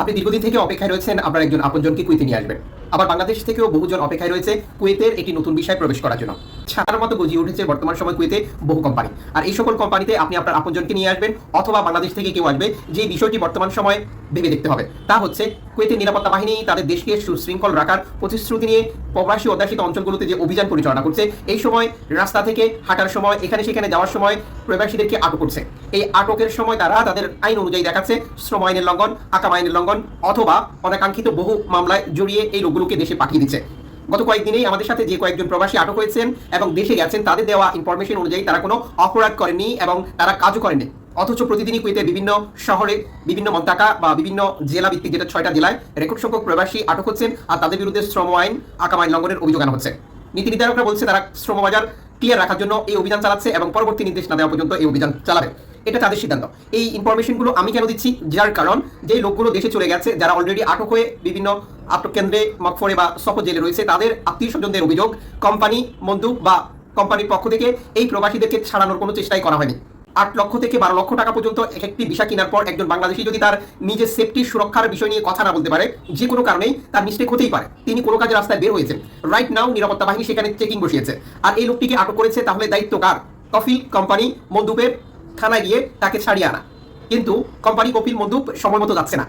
আপনি দীর্ঘদিন থেকে অপেক্ষায় রয়েছেন, আপনার একজন আপনজনকে কুয়েতে নিয়ে আসবেন। আবার বাংলাদেশ থেকেও বহুজন অপেক্ষায় রয়েছে কুয়েতের একটি নতুন বিষয় প্রবেশ করার জন্য। ছাড়ার মতো গজিয়ে উঠেছে বর্তমান সময় কুয়েতে বহু কোম্পানি। আর এই সকল কোম্পানিতে আপনি আপনার আপনজনকে নিয়ে আসবেন, অথবা বাংলাদেশ থেকে কেউ আসবে, যে বিষয়টি বর্তমান সময়ে ভেবে দেখতে হবে। তা হচ্ছে, কুয়েতের নিরাপত্তা বাহিনী তাদের দেশকে সুশৃঙ্খল রাখার প্রতিশ্রুতি নিয়ে প্রবাসী অধ্যাসিত অঞ্চলগুলোতে যে অভিযান পরিচালনা করছে, এই সময় রাস্তা থেকে হাঁটার সময়, এখানে সেখানে যাওয়ার সময় প্রবাসীদেরকে আটক করছে। এই আটকের সময় তারা তাদের আইন অনুযায়ী দেখাচ্ছে শ্রম আইনের লঙ্ঘন, আকাম আইনের লঙ্ঘন, অথবা অনাকাঙ্ক্ষিত বহু মামলায় জড়িয়ে এই লোকগুলোকে দেশে পাঠিয়ে দিচ্ছে। গত কয়েকদিনেই আমাদের সাথে যে কয়েকজন প্রবাসী আটক হয়েছেন এবং দেশে গেছেন, তাদের দেওয়া ইনফরমেশন অনুযায়ী তারা কোনো অপরাধ করেনি এবং তারা কাজও করেনি অথচ প্রতিদিনই কুয়েতে বিভিন্ন শহরে বিভিন্ন মন্তাকা বা বিভিন্ন জেলা ভিত্তিক যেটা ছয়টা জেলায় রেকর্ড সংখ্যক প্রবাসী আটক হচ্ছেন আর তাদের বিরুদ্ধে শ্রম আইন, আকাম আইন লঙ্ঘনের অভিযোগ আনা হচ্ছে। নীতি নির্ধারকরা বলছে তারা শ্রম বাজার ক্লিয়ার রাখার জন্য এই অভিযান চালাচ্ছে এবং পরবর্তী নির্দেশ না দেওয়া পর্যন্ত এই অভিযান চালাবে। এটা তাদের সিদ্ধান্ত। এই ইনফরমেশনগুলো আমি কেন দিচ্ছি? যার কারণ যে লোকগুলো দেশে চলে গেছে, যারা অলরেডি আটক হয়ে বিভিন্ন আটক কেন্দ্রে, মকফরে বা সফর জেলে রয়েছে, তাদের আত্মীয় স্বজনদের অভিযোগ কোম্পানি মন্দুক বা কোম্পানির পক্ষ থেকে এই প্রবাসীদেরকে ছাড়ানোর কোনো চেষ্টাই করা হয়নি। আট লক্ষ থেকে বারো লক্ষ টাকা পর্যন্ত এক একটি ভিসা কেনার পর একজন বাংলাদেশি যদি তার নিজের সেফটি সুরক্ষার বিষয় নিয়ে কথা না বলতে পারে, যে কোনো কারণেই তার মিস্টেক হতেই পারে। তিনি কোনো কাজে রাস্তায় বের হয়েছেন। রাইট নাও নিরাপত্তা বাহিনী সেখানে চেকিং বসিয়েছে। আর এই লোকটিকে আটক করেছে তাহলে দায়িত্ব কার? কফিল কোম্পানি মন্দুপের থানায় গিয়ে তাকে ছাড়িয়ে আনা। কিন্তু কোম্পানি কপিল মন্দুপ সময় মতো যাচ্ছে না।